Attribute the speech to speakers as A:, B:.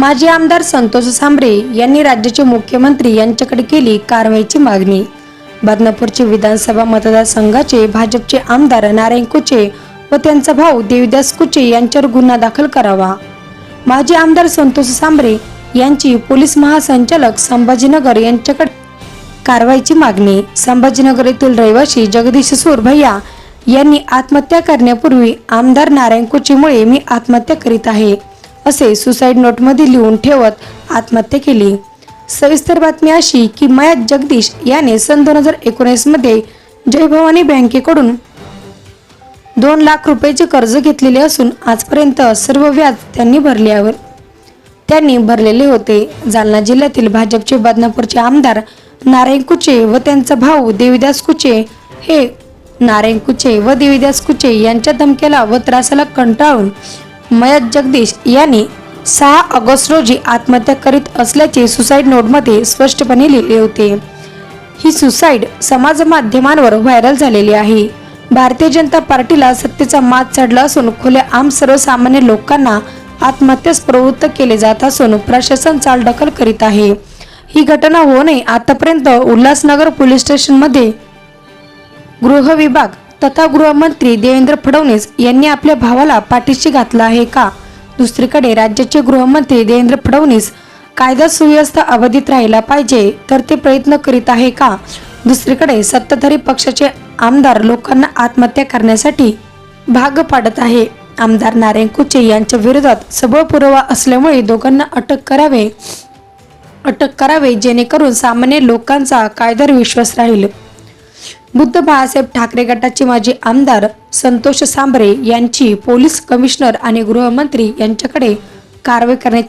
A: माजी आमदार संतोष सांबरे यांनी राज्याचे मुख्यमंत्री यांच्याकडे केली कारवाईची मागणी. बदनापूरचे विधानसभा मतदारसंघाचे भाजपचे आमदार नारायण कुचे व त्यांचा भाऊ देवीदास कुचे यांच्यावर गुन्हा दाखल करावा. माजी आमदार संतोष सांबरे यांची पोलीस महासंचालक संभाजीनगर यांच्याकडे कारवाईची मागणी. संभाजीनगर येथील रहिवासी जगदीश सूर भैया यांनी आत्महत्या करण्यापूर्वी आमदार नारायण कुचेमुळे मी आत्महत्या करीत आहे. असे सुसाईड नोटमध्ये लिहून ठेवत आत्महत्या केली. सविस्तर बातमी अशी की मयात जगदीश याने सन दोन हजार एकोणीसमध्ये जयभवानी जय भवानी बँकेकडून दोन लाख रुपयाचे कर्ज घेतलेले असून आजपर्यंत सर्व व्याज त्यांनी भरल्यावर त्यांनी भरलेले होते. जालना जिल्ह्यातील भाजपचे बदनापूरचे आमदार नारायण कुचे व त्यांचा भाऊ देवीदास कुचे हे नारायण कुचे व देवीदास कुचे यांच्या धमक्याला व त्रासाला कंटाळून मयत जगदीश यांनी सहा ऑगस्ट रोजी आत्महत्या करीत असल्याचे सुसाईड नोटमध्ये स्पष्टपणे लिहिले होते. ही सुसाईड समाज माध्यमांवर व्हायरल झालेली आहे. भारतीय जनता पार्टीला सत्तेचा मात चढला असून खुल्या आम सर्वसामान्य लोकांना आत्महत्यास प्रवृत्त केले जात असून प्रशासन चालढकल करीत आहे. ही घटना होऊ नये आतापर्यंत उल्हासनगर पोलीस स्टेशनमध्ये गृह विभाग तथा गृहमंत्री देवेंद्र फडणवीस यांनी आपल्या भावाला पाठीशी घातला आहे का? दुसरीकडे राज्याचे गृहमंत्री देवेंद्र फडणवीस कायदा सुव्यवस्था अबाधित राहिला पाहिजे तर ते प्रयत्न करीत आहे का? दुसरीकडे सत्ताधारी पक्षाचे आमदार लोकांना आत्महत्या करण्यासाठी भाग पाडत आहे. आमदार नारायण कुचे यांच्या विरोधात सबळ पुरावा असल्यामुळे दोघांना अटक करावे अटक करावे जेणेकरून सामान्य लोकांचा कायद्यावर विश्वास राहील. बुद्ध बाळासाहेब ठाकरे गटाचे माजी आमदार संतोष सांबरे यांची पोलीस कमिशनर आणि गृहमंत्री यांच्याकडे कारवाई करण्याची